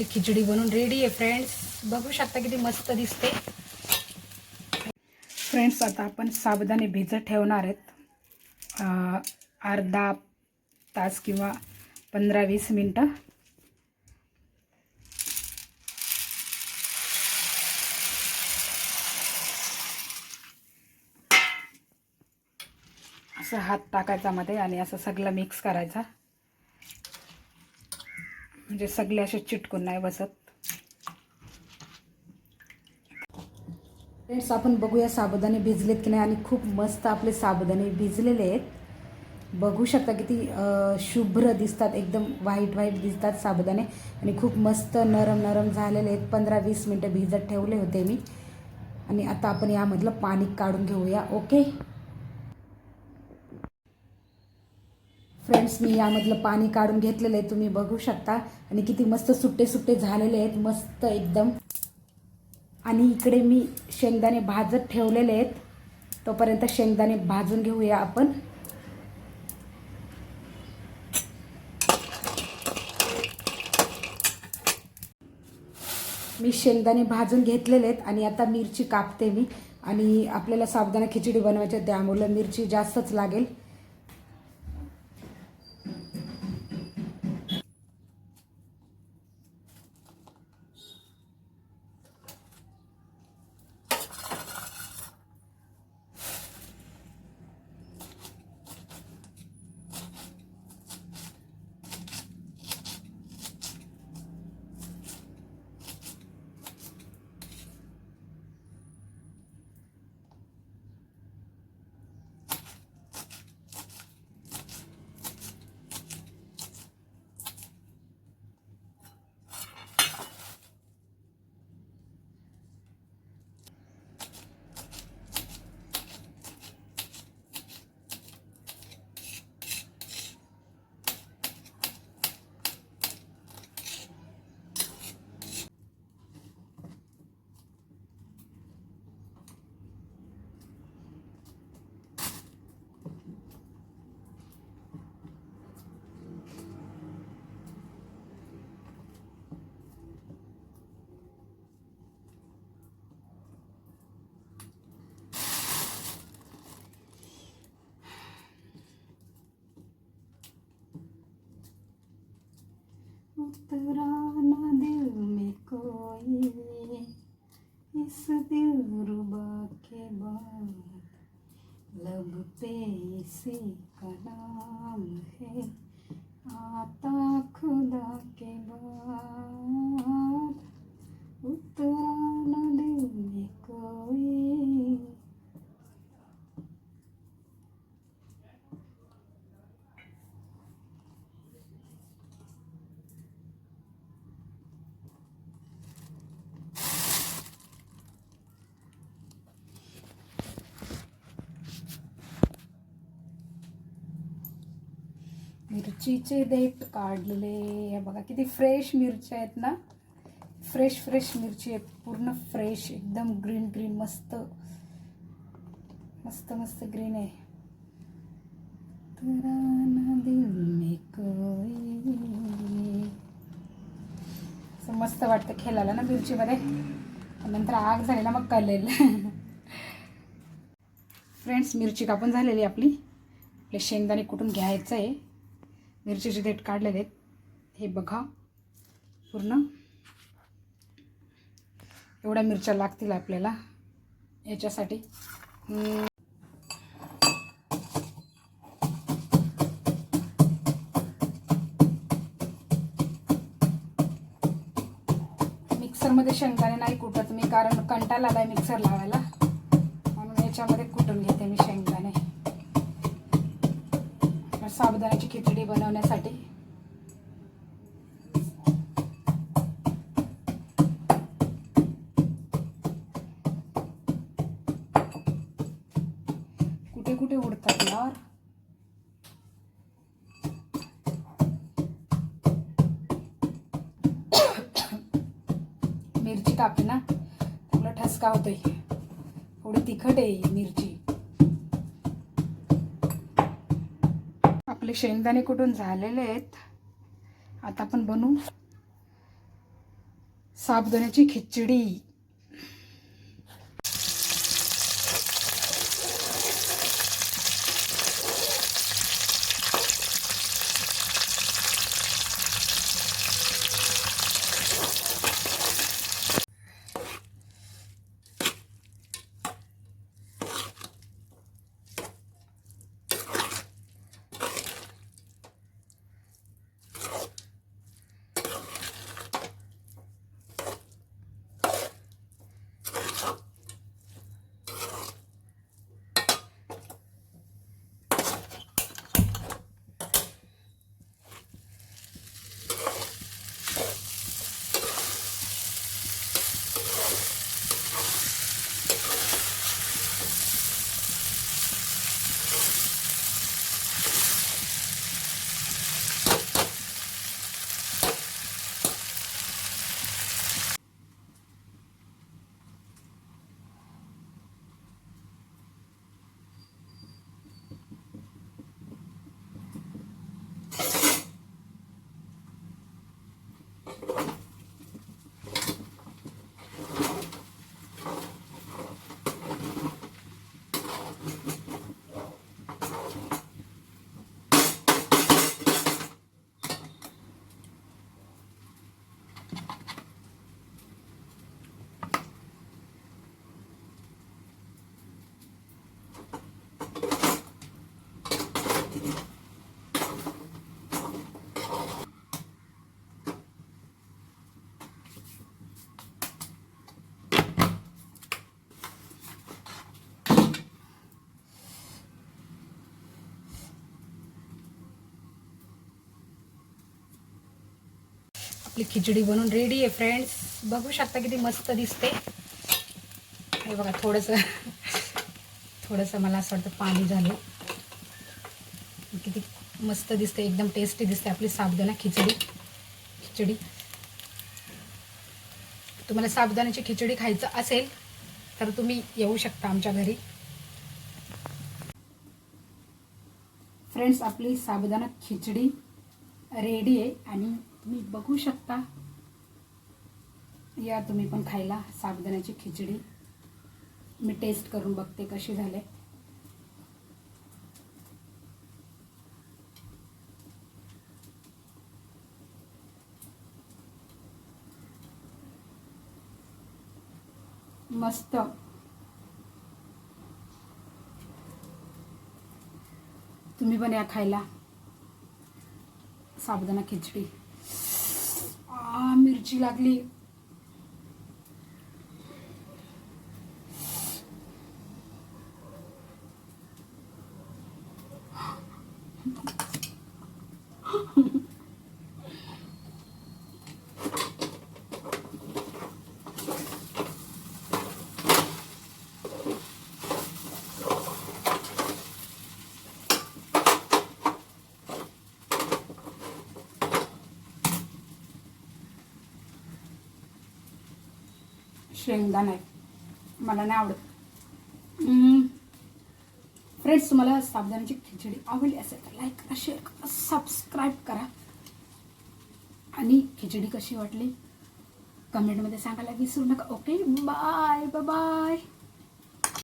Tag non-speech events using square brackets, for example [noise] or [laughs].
आपली खिचडी बनून रेडी आहे फ्रेंड्स बघू शकता किती मस्त दिसते. फ्रेंड्स आता आपण साबुदाणे भिजत ठेवणार आहेत. अर्धा तास किंवा पंधरा वीस मिनटं. असं हात टाकायचा मध्ये आणि असं सगळं मिक्स करायचा. म्हणजे सगळे असे चिटकून नाही बसत. फ्रेंड्स आपण बघूया साबुदाणे भिजलेत की नाही आणि खूप मस्त आपले साबुदाणे भिजलेले आहेत. बघू शकता किती शुभ्र दिसतात एकदम व्हाईट व्हाईट दिसतात साबुदाणे. आणि खूप मस्त नरम नरम झालेले आहेत. पंधरा वीस मिनटं भिजत ठेवले होते मी. आणि आता आपण यामधलं पाणी काढून घेऊया. ओके? फ्रेंड्स मी यामधलं पाणी काढून घेतलेलं आहे. तुम्ही बघू शकता. आणि किती मस्त सुट्टे सुट्टे झालेले आहेत. मस्त एकदम. आणि इकडे मी शेंगदाणे भाजत ठेवलेले आहेत. तोपर्यंत शेंगदाणे भाजून घेऊया आपण. मी शेंगदाणे भाजून घेतलेले आहेत. आणि आता मिरची कापते मी. आणि आपल्याला साबुदाणा खिचडी बनवायची त्यामुळं त्यामुळे मिरची जास्तच लागेल. पुराना ना दिल में कोई इस दिल रुबा के बाद। लब पे इसी का नाम है आता खुदा के बाद उतरा ना दिल में कोई मिरचीचे देठ काढलेले हे बघा किती फ्रेश मिरच्या आहेत ना. फ्रेश फ्रेश मिरची आहे पूर्ण फ्रेश एकदम ग्रीन ग्रीन मस्त. मस्त मस्त ग्रीन आहे. असं मस्त वाटतं खेळायला ना मिरचीमध्ये. नंतर आग झाली ना मग कळेल. [laughs] फ्रेंड्स मिरची कापून झालेली आपली. आपले शेंगदाणे कुठून घ्यायचं आहे मिरचीचे देठ काढलेले आहेत. हे बघा. पूर्ण. एवढ्या मिरच्या लागतील आपल्याला. याच्यासाठी. मिक्सरमध्ये शेंगदाणे नाही कुटत मी कारण कंटाळा आहे मिक्सर लावायला. म्हणून याच्यामध्ये कुटून घेते साबुदाण्याची खिचडी बनवण्यासाठी. कुठे कुठे उडतात यार? मिरची कापली ना तुला ठसका होतोय. थोडी तिखट आहे मिरची. आपले शेंगदाणे कुठून झालेले आहेत आता आपण बनवू. साबुदाण्याची खिचडी. आपली खिचडी बनवून रेडी आहे फ्रेंड्स बघू शकता किती मस्त दिसते. हे बघा थोडंसं थोडंसं मला असं वाटतं पाणी झालं. किती मस्त दिसते एकदम टेस्टी दिसते आपली साबुदाणा खिचडी. खिचडी. तुम्हाला साबुदाण्याची खिचडी खायचं असेल तर तुम्ही येऊ शकता आमच्या घरी. फ्रेंड्स आपली साबुदाणा खिचडी रेडी आहे आणि तुम्ही बघू शकता. या तुम्ही पण खायला. साबुदाण्याची खिचडी. मी टेस्ट करून बघते कशी झाले. मस्त. तुम्ही पण या खायला. साबुदाणा खिचडी. मिरची लागली. शेंगदाणा आहे. मला नाही आवडत. फ्रेंड्स तुम्हाला साबुदाण्याची खिचडी आवडली असेल तर लाईक करा शेअर करा सबस्क्राईब करा. आणि खिचडी कशी वाटली? कमेंटमध्ये सांगायला विसरू नका. Okay bye bye